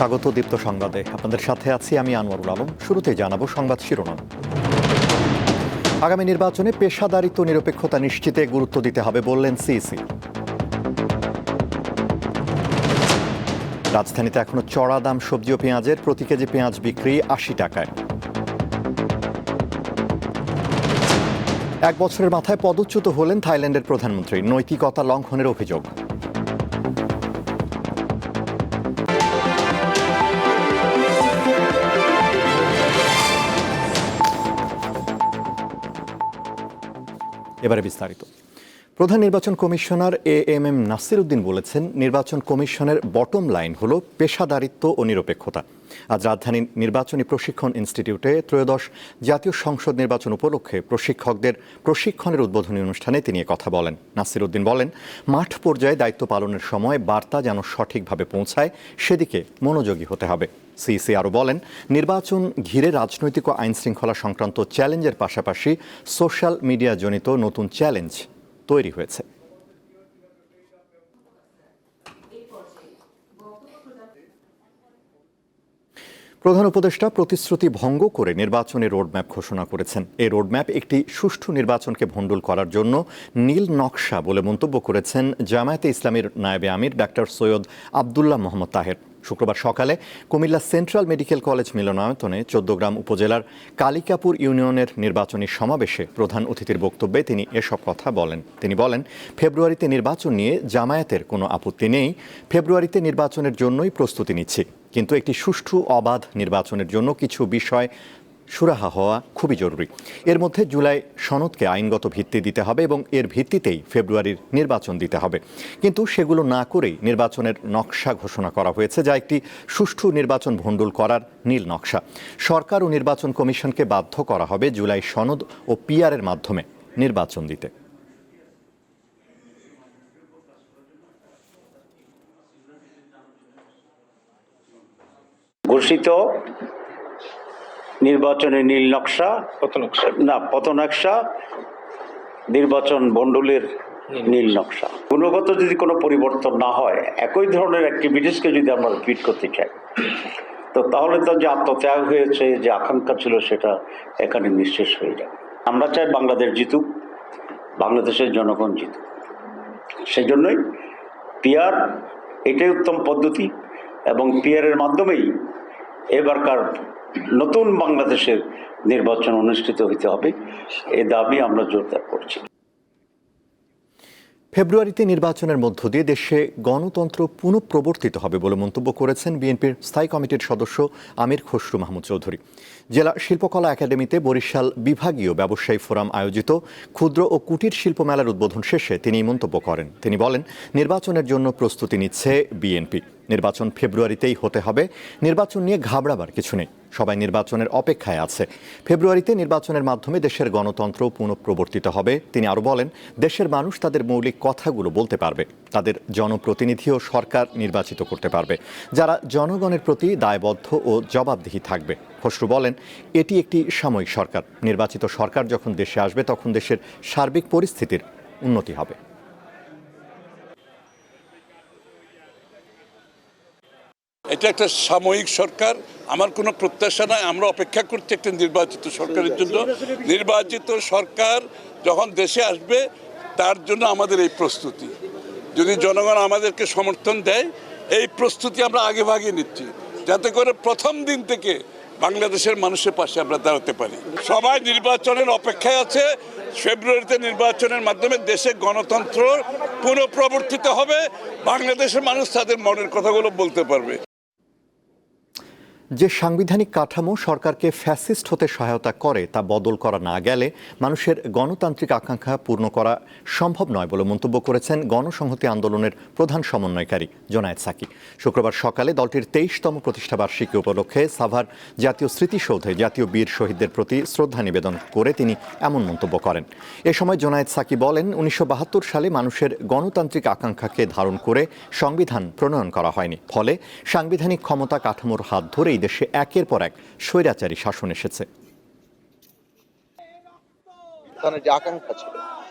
স্বাগত দীপ্ত সংবাদে। আপনাদের সাথে আছি আমি আনোয়ারুল আলম। শুরুতে জানাব সংবাদ শিরোনাম। আগামী নির্বাচনে পেশাদারিত্ব নিরপেক্ষতা নিশ্চিতে গুরুত্ব দিতে হবে বললেন সিইসি। রাজধানীতে এখনও চড়া দাম সবজি ও পেঁয়াজের প্রতি কেজি পেঁয়াজ বিক্রি আশি টাকায়। এক বছরের মাথায় পদচ্যুত হলেন থাইল্যান্ডের প্রধানমন্ত্রী। নৈতিকতা লঙ্ঘনের অভিযোগ। এবারে বিস্তারিত। প্রধান নির্বাচন commissioner A M M Nasir Uddin বলেছেন, নির্বাচন কমিশনের বটম লাইন হল পেশাদারিত্ব ও নিরপেক্ষতা। আজ রাজধানীর নির্বাচনী প্রশিক্ষণ ইনস্টিটিউটে ত্রয়োদশ জাতীয় সংসদ নির্বাচন উপলক্ষে প্রশিক্ষকদের প্রশিক্ষণের উদ্বোধনী অনুষ্ঠানে তিনি কথা বলেন। নাসির উদ্দিন বলেন, মাঠ পর্যায়ে দায়িত্ব পালনের সময় বার্তা যেন সঠিকভাবে পৌঁছায়, সেদিকে মনোযোগী হতে হবে। সিইসি আরও বলেন, নির্বাচন ঘিরে রাজনৈতিক ও আইন শৃঙ্খলা সংক্রান্ত চ্যালেঞ্জের পাশাপাশি সোশ্যাল মিডিয়া জনিত নতুন চ্যালেঞ্জ তৈরি হয়েছে। প্রধান উপদেষ্টা প্রতিশ্রুতি ভঙ্গ করে নির্বাচনের রোডম্যাপ ঘোষণা করেছেন। এই রোডম্যাপ একটি সুষ্ঠু নির্বাচনকে ভণ্ডুল করার জন্য নীল নকশা বলে মন্তব্য করেছেন জামায়াতে ইসলামীর নায়েবে আমির ডাক্তার সৈয়দ আবদুল্লাহ মোহাম্মদ তাহের। শুক্রবার সকালে কুমিল্লা সেন্ট্রাল মেডিকেল কলেজ মিলনায়তনে চোদ্দগ্রাম উপজেলার কালিকাপুর ইউনিয়নের নির্বাচনী সমাবেশে প্রধান অতিথির বক্তব্যে তিনি এসব কথা বলেন। তিনি বলেন, ফেব্রুয়ারিতে নির্বাচন নিয়ে জামায়াতের কোনো আপত্তি নেই। ফেব্রুয়ারিতে নির্বাচনের জন্যই প্রস্তুতি নিচ্ছি। কিন্তু একটি সুষ্ঠু অবাধ নির্বাচনের জন্য কিছু বিষয় সুরাহা হওয়া খুবই জরুরি। এর মধ্যে জুলাই সনদকে আইনগত ভিত্তি দিতে হবে এবং এর ভিত্তিতেই ফেব্রুয়ারির নির্বাচন দিতে হবে। কিন্তু সেগুলো না করেই নির্বাচনের নকশা ঘোষণা করা হয়েছে, যা একটি সুষ্ঠু নির্বাচন ভণ্ডুল করার নীল নকশা। সরকার ও নির্বাচন কমিশনকে বাধ্য করা হবে জুলাই সনদ ও পিআরের মাধ্যমে নির্বাচন দিতে। ঘোষিত নির্বাচনের নীল নকশা না পথনকশা নির্বাচন বন্ডলের নীল নকশা। গুণগত যদি কোনো পরিবর্তন না হয় একই ধরনের অ্যাক্টিভিটিসকে যদি আমরা রিপিট করতে চাই তো তাহলে তো যে আত্মত্যাগ হয়েছে যে আকাঙ্ক্ষা ছিল সেটা এখানে নিঃশেষ হয়ে যাবে। আমরা চাই বাংলাদেশ জিতুক বাংলাদেশের জনগণ জিতুক। সেই জন্যই পিয়ার এটাই উত্তম পদ্ধতি এবং পিয়ারের মাধ্যমেই এবারকার নতুন বাংলাদেশের নির্বাচন অনুষ্ঠিত হতে হবে। এ দাবি আমরা জোরদার করছি। ফেব্রুয়ারিতে নির্বাচনের মধ্য দিয়ে দেশে গণতন্ত্র পুনঃপ্রবর্তিত হবে বলে মন্তব্য করেছেন বিএনপির স্থায়ী কমিটির সদস্য আমির খসরু মাহমুদ চৌধুরী। জেলা শিল্পকলা একাডেমিতে বরিশাল বিভাগীয় ব্যবসায়ী ফোরাম আয়োজিত ক্ষুদ্র ও কুটির শিল্প মেলার উদ্বোধন শেষে তিনি মন্তব্য করেন। তিনি বলেন, নির্বাচনের জন্য প্রস্তুতি নিচ্ছে বিএনপি। নির্বাচন ফেব্রুয়ারিতেই হতে হবে। নির্বাচন নিয়ে ঘাবড়াবার কিছু নেই। সবাই নির্বাচনের অপেক্ষায় আছে। ফেব্রুয়ারিতে নির্বাচনের মাধ্যমে দেশের গণতন্ত্র পুনঃপ্রবর্তিত হবে। তিনি আরও বলেন, দেশের মানুষ তাদের মৌলিক কথাগুলো বলতে পারবে। তাদের জনপ্রতিনিধি ও সরকার নির্বাচিত করতে পারবে। যারা জনগণের প্রতি দায়বদ্ধ ও জবাবদিহি থাকবে। খসরু বলেন, এটি একটি সাময়িক সরকার। নির্বাচিত সরকার যখন দেশে আসবে, তখন দেশের সার্বিক পরিস্থিতির উন্নতি হবে। এটা একটা সাময়িক সরকার। আমার কোনো প্রত্যাশা নাই। আমরা অপেক্ষা করছি একটা নির্বাচিত সরকারের জন্য। নির্বাচিত সরকার যখন দেশে আসবে, তার জন্য আমাদের এই প্রস্তুতি। যদি জনগণ আমাদেরকে সমর্থন দেয়, এই প্রস্তুতি আমরা আগে ভাগে নিচ্ছি। যাতে করে প্রথম দিন থেকে বাংলাদেশের মানুষের পাশে আমরা দাঁড়াতে পারি। সবাই নির্বাচনের অপেক্ষায় আছে। ফেব্রুয়ারিতে নির্বাচনের মাধ্যমে দেশে গণতন্ত্র পুনঃপ্রবর্তিত হবে। বাংলাদেশের মানুষ তাদের মনের কথাগুলো বলতে পারবে। যে সাংবিধানিক কাঠামো সরকারকে ফ্যাসিস্ট হতে সহায়তা করে তা বদল করা না গেলে মানুষের গণতান্ত্রিক আকাঙ্ক্ষা পূর্ণ করা সম্ভব নয় বলে মন্তব্য করেছেন গণসংহতি আন্দোলনের প্রধান সমন্বয়কারী জোনায়েদ সাকি। শুক্রবার সকালে দলটির তেইশতম প্রতিষ্ঠাবার্ষিকী উপলক্ষে সাভার জাতীয় স্মৃতিসৌধে জাতীয় বীর শহীদদের প্রতি শ্রদ্ধা নিবেদন করে তিনি এমন মন্তব্য করেন। এ সময় জোনায়েদ সাকি বলেন, উনিশশো বাহাত্তর সালে মানুষের গণতান্ত্রিক আকাঙ্ক্ষাকে ধারণ করে সংবিধান প্রণয়ন করা হয়নি। ফলে সাংবিধানিক ক্ষমতা কাঠামোর হাত ধরেই দেশে একের পর এক স্বৈরাচারী শাসন এসেছে।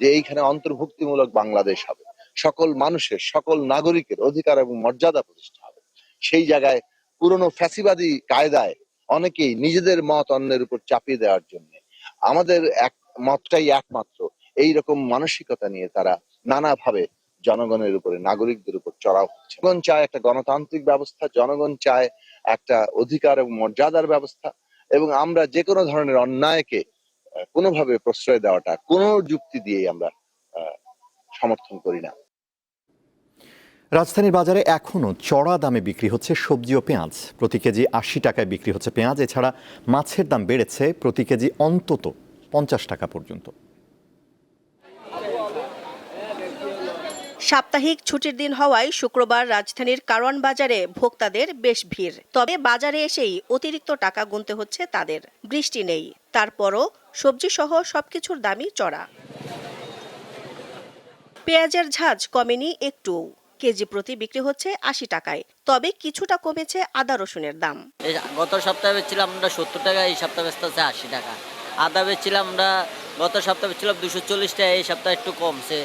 যে এইখানে অন্তর্ভুক্তিমূলক বাংলাদেশ হবে, সকল মানুষের, সকল নাগরিকের অধিকার এবং মর্যাদা প্রতিষ্ঠা হবে, সেই জায়গায় পুরনো ফ্যাসিবাদী কায়দায় অনেকেই নিজেদের মত অন্যের উপর চাপিয়ে দেওয়ার জন্য আমাদের এক, মতটাই একমাত্র এই রকম মানসিকতা নিয়ে তারা নানাভাবে জনগণের উপরে, নাগরিকদের উপর চড়াও জনগণ চায় একটা গণতান্ত্রিক ব্যবস্থা, জনগণ চায় একটা অধিকার এবং মর্যাদার ব্যবস্থা এবং আমরা যে কোনো ধরনের অন্যায়কে কোনোভাবে প্রশ্রয় দেওয়াটা, কোনো যুক্তি দিয়েই আমরা সমর্থন করি না। রাজধানীর বাজারে এখনও চড়া দামে বিক্রি হচ্ছে সবজি ও পেঁয়াজ। প্রতি কেজি আশি টাকায় বিক্রি হচ্ছে পেঁয়াজ। এছাড়া মাছের দাম বেড়েছে প্রতি কেজি অন্তত পঞ্চাশ টাকা পর্যন্ত। সাপ্তাহিক ছুটির দিন হওয়ায় শুক্রবার রাজধানীর কারওয়ান বাজারে ভোক্তাদের বেশ ভিড়। তবে বাজারে এসেই অতিরিক্ত টাকা গুনতে হচ্ছে তাদের। বৃষ্টি নেই। তারপরও সবজি সহ সবকিছুর দামই চড়া। পেঁয়াজের ঝাঁজ কমেনি একটু কেজি প্রতি বিক্রি হচ্ছে আশি টাকায়। তবে কিছুটা কমেছে আদা রসুনের দাম। গত সপ্তাহে বেচছিলাম আমরা সত্তর টাকা এই সপ্তাহে বেচতে হচ্ছে আশি টাকা। আদা বেচছিলাম আমরা গত সপ্তাহে বেচছিলাম দুশো চল্লিশ টাকা এই সপ্তাহে একটু কমছে।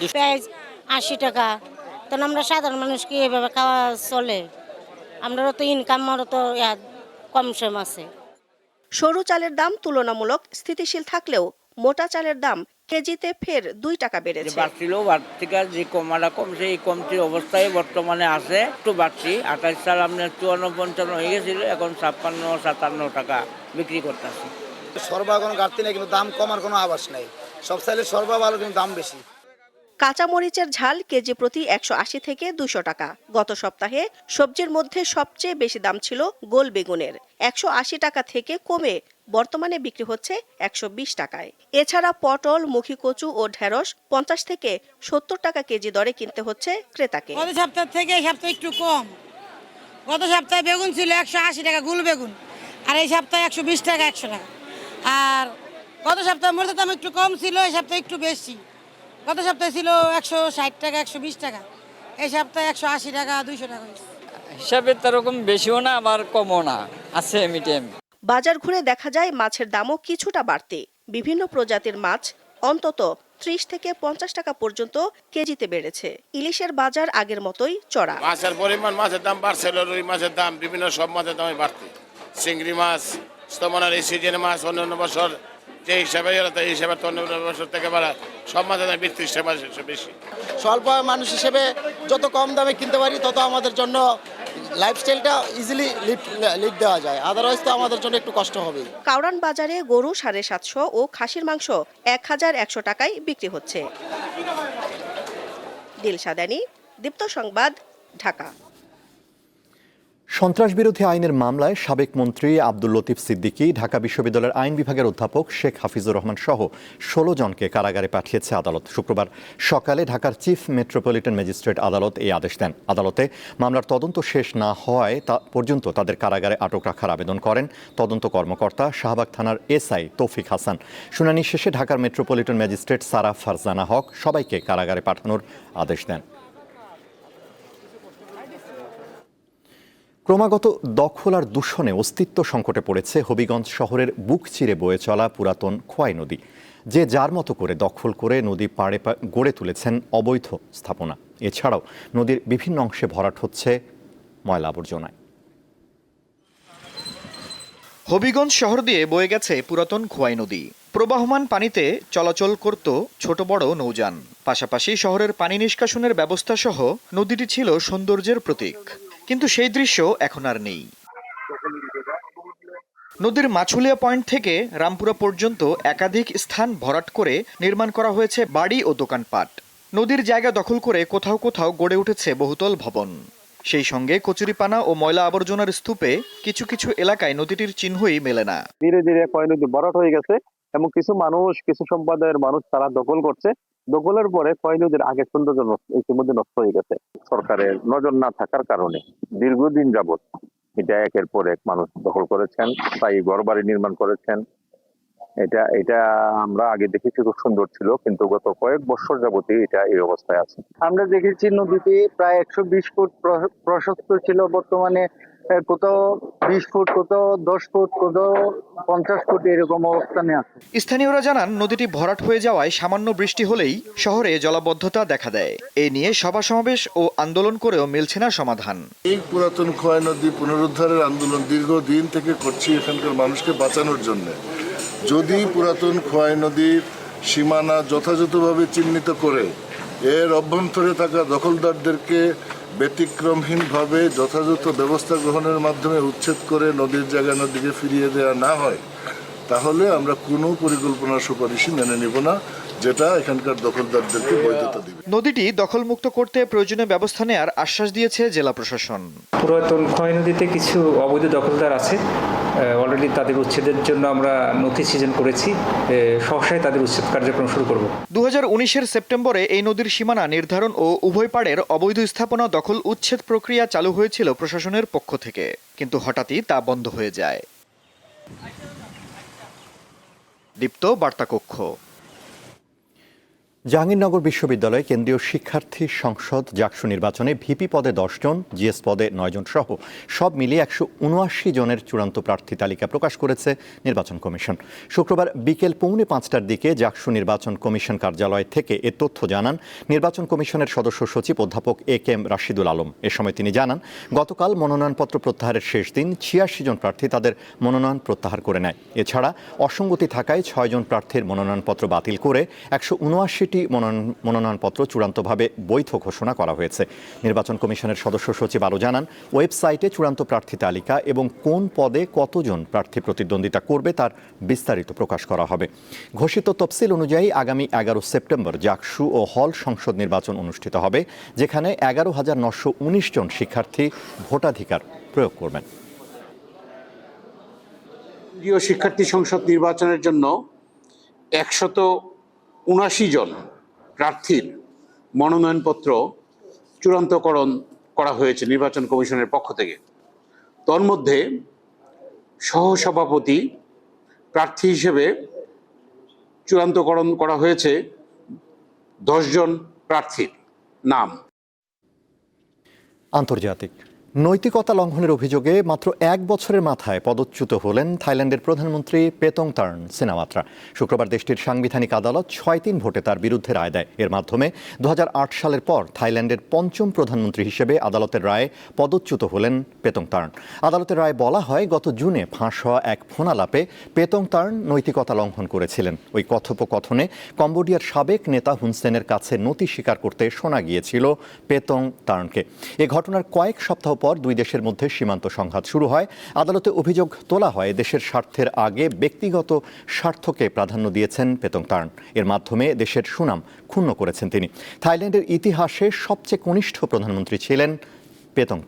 দুশো পেঁয়াজ আশি টাকা। তখন আমরা সাধারণ মানুষ কি এভাবে খাওয়া চলে? আমরাও তো ইনকাম ইনকামেরও তো ইয়া কম সম আছে। সরু চালের দাম তুলনামূলক স্থিতিশীল থাকলেও মোটা চালের দাম কেজিতে ফের দুই টাকা বেড়েছে। বাড়ছিল থেকে যে কমাটা কমছে এই কমতির অবস্থায় বর্তমানে আছে একটু বাড়ছি। আঠাশ সাল আপনার চুয়ান্ন পঞ্চান্ন হয়ে গেছিল এখন ছাপ্পান্ন সাতান্ন টাকা বিক্রি করতেছে। সরবরাহ কোনো ঘাটতি নেই কিন্তু দাম কমার কোনো আভাস নেই। সব সাইলের সরবরাহ ভালো কিন্তু দাম বেশি। কাঁচামরিচের ঝাল কেজি প্রতি একশো আশি থেকে দুশো টাকা। গত সপ্তাহে সবজির মধ্যে সবচেয়ে বেশি দাম ছিল গোল বেগুনের। একশো আশি টাকা থেকে কমে বর্তমানে বিক্রি হচ্ছে একশো বিশ টাকায়। এছাড়া পটল মুখী কচু ও ঢেঁড়স পঞ্চাশ থেকে সত্তর টাকা কেজি দরে কিনতে হচ্ছে ক্রেতাকে। গত সপ্তাহ থেকে এই সপ্তাহে একটু কম। গত সপ্তাহে বেগুন ছিল একশো আশি টাকা গুল বেগুন, আর এই সপ্তাহে একশো বিশ টাকা, একশো টাকা। আর গত সপ্তাহে মরিচের দাম একটু কম ছিল, এই সপ্তাহে একটু বেশি। গত সপ্তাহে ছিল একশো ষাট টাকা একশো বিশ টাকা। এই সপ্তাহে একশো আশি টাকা দুইশো টাকা হয়েছে। হিসাবে তেরকম বেশিও না আবার কমও না। আছে মিডিয়াম বাজার ঘুরে দেখা যায় মাছের দামও কিছুটা বাড়তে। বিভিন্ন প্রজাতির মাছ অন্তত ত্রিশ থেকে পঞ্চাশ টাকা পর্যন্ত কেজিতে বেড়েছে। ইলিশের বাজার আগের মতোই চড়া। মাছের পরিমাণ মাছের দাম বাড়ছিল রুই মাছের দাম বিভিন্ন সব মাছের দামই বাড়তে চিংড়ি মাছ স্তমনার এই সিজনে মাছ অন্যান্য অন্য বছর যে হিসাবে এলো তো এই হিসাবে তো অন্য বছর থেকে বাড়া সব মাছের দাম বিত্রিশ বেশি। স্বল্প মানুষ হিসেবে যত কম দামে কিনতে পারি তত আমাদের জন্য লাইফস্টাইলটা ইজিলি লিড লিড দেওয়া যায়। আদারওয়াইজ তো আমাদের জন্য একটু কষ্ট হবেই। কাউরান বাজারে গরু সাড়ে সাতশো ও খাসির মাংস এক হাজার একশো টাকায় বিক্রি হচ্ছে। দিলশাদানি দীপ্ত সংবাদ ঢাকা। সন্ত্রাস বিরোধী আইনের মামলায় সাবেক মন্ত্রী আব্দুল লতিফ সিদ্দিকী, ঢাকা বিশ্ববিদ্যালয়ের আইন বিভাগের অধ্যাপক শেখ হাফিজুর রহমান সহ ষোলো জনকে কারাগারে পাঠিয়েছে আদালত। শুক্রবার সকালে ঢাকার চিফ মেট্রোপলিটন ম্যাজিস্ট্রেট আদালত এই আদেশ দেন। আদালতে মামলার তদন্ত শেষ না হওয়ায় তা পর্যন্ত তাদের কারাগারে আটক রাখার আবেদন করেন তদন্ত কর্মকর্তা শাহবাগ থানার এসআই তৌফিক হাসান। শুনানি শেষে ঢাকার মেট্রোপলিটন ম্যাজিস্ট্রেট সারা ফারজানা হক সবাইকে কারাগারে পাঠানোর আদেশ দেন। ক্রমাগত দখল আর দূষণে অস্তিত্ব সংকটে পড়েছে হবিগঞ্জ শহরের বুক চিরে বয়ে চলা পুরাতন খোয়াই নদী, যে যার মতো করে দখল করে নদী পাড়ে গড়ে তুলেছেন অবৈধ স্থাপনা। এছাড়াও নদীর বিভিন্ন অংশে ভরাট হচ্ছে ময়লা আবর্জনায়। হবিগঞ্জ শহর দিয়ে বয়ে গেছে পুরাতন খোয়াই নদী। প্রবাহমান পানিতে চলাচল করত ছোট বড় নৌযান। পাশাপাশি শহরের পানি নিষ্কাশনের ব্যবস্থা সহ নদীটি ছিল সৌন্দর্যের প্রতীক। কিন্তু সেই দৃশ্য এখন আর নেই। নদীর মাছুলিয়া পয়েন্ট থেকে রামপুরা পর্যন্ত একাধিক স্থান ভরাট করে নির্মাণ করা হয়েছে বাড়ি ও দোকানপাট। নদীর জায়গা দখল করে কোথাও কোথাও গড়ে উঠেছে বহুতল ভবন। সেই সঙ্গে কচুরিপানা ও ময়লা আবর্জনার স্তূপে কিছু কিছু এলাকায় নদীটির চিহ্নই মেলে না। ধীরে ধীরে নদী বরট হয়ে গেছে এবং কিছু মানুষ, কিছু সম্প্রদায়ের মানুষ তারা দখল করছে। দখলের পরে কয় নদীর আগে সৌন্দর্য ইতিমধ্যে নষ্ট হয়ে গেছে। সরকারের নজর না থাকার কারণে দীর্ঘদিন যাবত এটা একের পর এক মানুষ দখল করেছেন তাই ঘর বাড়ি নির্মাণ করেছেন। এটা এটা আমরা আগে দেখেছি খুব সুন্দর ছিল, কিন্তু গত কয়েক বছর যাবতই এটা এই অবস্থায় আছে। আমরা দেখেছি নদীটি প্রায় একশো বিশ ফুট প্রশস্ত ছিল বর্তমানে। কোথাও বিশ ফুট কোথাও দশ ফুট কোথাও পঞ্চাশ ফুট এরকম অবস্থানে আছে। স্থানীয়রা জানান নদীটি ভরাট হয়ে যাওয়ায় সামান্য বৃষ্টি হলেই শহরে জলাবদ্ধতা দেখা দেয়। এ নিয়ে সভা সমাবেশ ও আন্দোলন করেও মিলছে না সমাধান। এই পুরাতন খোয়াই নদী পুনরুদ্ধারের আন্দোলন দীর্ঘদিন থেকে করছি এখানকার মানুষকে বাঁচানোর জন্য। যদি পুরাতন খোয়াই নদীর সীমানা যথাযথভাবে চিহ্নিত করে এর অভ্যন্তরে থাকা দখলদারদেরকে ব্যতিক্রমহীনভাবে যথাযথ ব্যবস্থা গ্রহণের মাধ্যমে উচ্ছেদ করে নদীর জায়গা নদীকে ফিরিয়ে দেওয়া না হয়, তাহলে আমরা কোনো পরিকল্পনা সুপারিশই মেনে নেব না। যেটা এখানকার দখলদারদেরকে বৈধতা দিবে। নদীটি দখলমুক্ত করতে প্রয়োজনীয় ব্যবস্থা নেওয়ার আশ্বাস দিয়েছে জেলা প্রশাসন। পুরাতন ক্ষয় নদীতে কিছু অবৈধ দখলদার আছে। অলরেডি তাদের উচ্ছেদের জন্য আমরা নথি সৃজন করেছি। সহসায় তাদের উচ্ছেদ কার্যক্রম শুরু করব। দু হাজার উনিশের সেপ্টেম্বরে এই নদীর সীমানা নির্ধারণ ও উভয় পাড়ের অবৈধ স্থাপনা দখল উচ্ছেদ প্রক্রিয়া চালু হয়েছিল প্রশাসনের পক্ষ থেকে কিন্তু হঠাৎই তা বন্ধ হয়ে যায়। দীপ্ত বার্তা কক্ষ জাহাঙ্গীরনগর বিশ্ববিদ্যালয় কেন্দ্রীয় শিক্ষার্থী সংসদ জাকসু নির্বাচনে ভিপি পদে জন, জিএস পদে নয়জন সহ সব মিলিয়ে একশো উনআশি জনের চূড়ান্ত প্রার্থী তালিকা প্রকাশ করেছে নির্বাচন কমিশন। শুক্রবার বিকেল পৌনে পাঁচটার দিকে জাকসু নির্বাচন কমিশন কার্যালয় থেকে এ তথ্য জানান নির্বাচন কমিশনের সদস্য সচিব অধ্যাপক A K M Rashidul Alam. এ সময় তিনি জানান, গতকাল মনোনয়নপত্র প্রত্যাহারের শেষ দিন ছিয়াশি জন প্রার্থী তাদের মনোনয়ন প্রত্যাহার করে নেয়। এছাড়া অসঙ্গতি থাকায় ছয়জন প্রার্থীর মনোনয়নপত্র বাতিল করে একশো উনআশি উনআশিটি মনোনয়নপত্র চূড়ান্তভাবে বৈধ ঘোষণা করা হয়েছে। নির্বাচন কমিশনের সদস্য সচিব আরও জানান, ওয়েবসাইটে চূড়ান্ত প্রার্থী তালিকা এবং কোন পদে কতজন প্রার্থী প্রতিদ্বন্দ্বিতা করবে তার বিস্তারিত প্রকাশ করা হবে। ঘোষিত তফসিল অনুযায়ী আগামী এগারো সেপ্টেম্বর জাকসু ও হল সংসদ নির্বাচন অনুষ্ঠিত হবে, যেখানে এগারো হাজার নশো উনিশ জন শিক্ষার্থী ভোটাধিকার প্রয়োগ করবেন। কেন্দ্রীয় শিক্ষার্থী সংসদ নির্বাচনের জন্য একশত উনাশি জন প্রার্থীর মনোনয়নপত্র চূড়ান্তকরণ করা হয়েছে নির্বাচন কমিশনের পক্ষ থেকে। তন্মধ্যে সহসভাপতি প্রার্থী হিসেবে চূড়ান্তকরণ করা হয়েছে দশজন প্রার্থীর নাম। আন্তর্জাতিক। নৈতিকতা লঙ্ঘনের অভিযোগে মাত্র এক বছরের মাথায় পদচ্যুত হলেন থাইল্যান্ডের প্রধানমন্ত্রী পেতং তার্ন সিনামাত্রা শুক্রবার দেশটির সাংবিধানিক আদালত ছয় তিন ভোটে তার বিরুদ্ধে রায় দেয়। এর মাধ্যমে দু হাজার আট সালের পর থাইল্যান্ডের পঞ্চম প্রধানমন্ত্রী হিসেবে আদালতের রায়ে পদচ্যুত হলেন পেতং তার্ন। আদালতের রায়ে বলা হয়, গত জুনে ফাঁস হওয়া এক ফোনালাপে পেতং তার্ন নৈতিকতা লঙ্ঘন করেছিলেন। ওই কথোপকথনে কম্বোডিয়ার সাবেক নেতা হুনসেনের কাছে নথি স্বীকার করতে শোনা গিয়েছিল পেতং তার্নকে। এ ঘটনার কয়েক সপ্তাহ পর দুই দেশের মধ্যে সীমান্ত সংঘাত শুরু হয়। আদালতে অভিযোগ তোলা হয়, দেশের স্বার্থের আগে ব্যক্তিগত স্বার্থকে প্রাধান্য দিয়েছেন পেতং তার্ন। এর মাধ্যমে দেশের সুনাম ক্ষুণ্ণ করেছেন তিনি। থাইল্যান্ডের ইতিহাসে সবচেয়ে কনিষ্ঠ প্রধানমন্ত্রী ছিলেন পেতং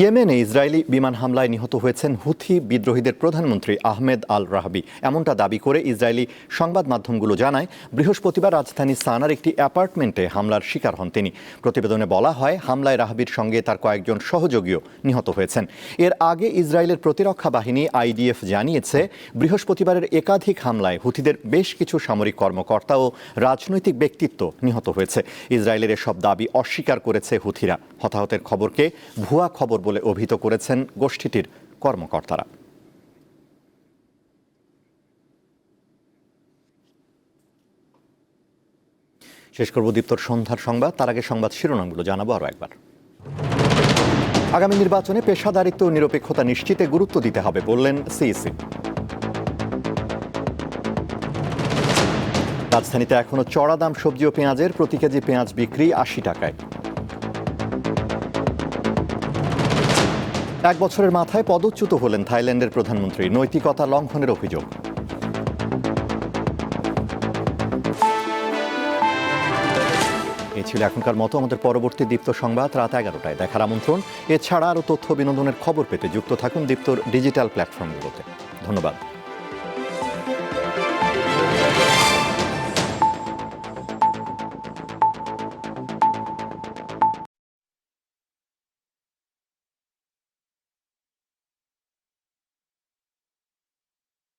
ইয়েমেনে ইসরায়েলি বিমান হামলায় নিহত হয়েছেন হুথি বিদ্রোহীদের প্রধানমন্ত্রী আহমেদ আল রাহাবি এমনটা দাবি করে ইসরায়েলি সংবাদ মাধ্যমগুলো জানায়, বৃহস্পতিবার রাজধানী সানার একটি অ্যাপার্টমেন্টে হামলার শিকার হন তিনি। প্রতিবেদনে বলা হয়, হামলায় রাহাবির সঙ্গে তার কয়েকজন সহযোগীও নিহত হয়েছেন। এর আগে ইসরায়েলের প্রতিরক্ষা বাহিনী আইডিএফ জানিয়েছে, বৃহস্পতিবারের একাধিক হামলায় হুথিদের বেশ কিছু সামরিক কর্মকর্তা ও রাজনৈতিক ব্যক্তিত্ব নিহত হয়েছে। ইসরায়েলের এসব দাবি অস্বীকার করেছে হুথিরা। হতাহতের খবরকে ভুয়া খবর বলে অভিহিত করেছেন গোষ্ঠীটির কর্মকর্তারা। শেষ করব দীপ্তর সন্ধ্যার সংবাদ। তার আগে সংবাদ শিরোনামগুলো জানাব আরও একবার। আগামী নির্বাচনে পেশাদারিত্ব ও নিরপেক্ষতা নিশ্চিতে গুরুত্ব দিতে হবে বললেন সিইসি। রাজধানীতে এখনও চড়া দাম সবজি ও পেঁয়াজের প্রতি কেজি পেঁয়াজ বিক্রি আশি টাকায়। এক বছরের মাথায় পদচ্যুত হলেন থাইল্যান্ডের প্রধানমন্ত্রী। নৈতিকতা লঙ্ঘনের অভিযোগ। এ ছিল এখনকার মতো। আমাদের পরবর্তী দীপ্ত সংবাদ রাত এগারোটায়। দেখার আমন্ত্রণ। এছাড়া আরও তথ্য বিনোদনের খবর পেতে যুক্ত থাকুন দীপ্তর ডিজিটাল প্ল্যাটফর্মগুলোতে। ধন্যবাদ।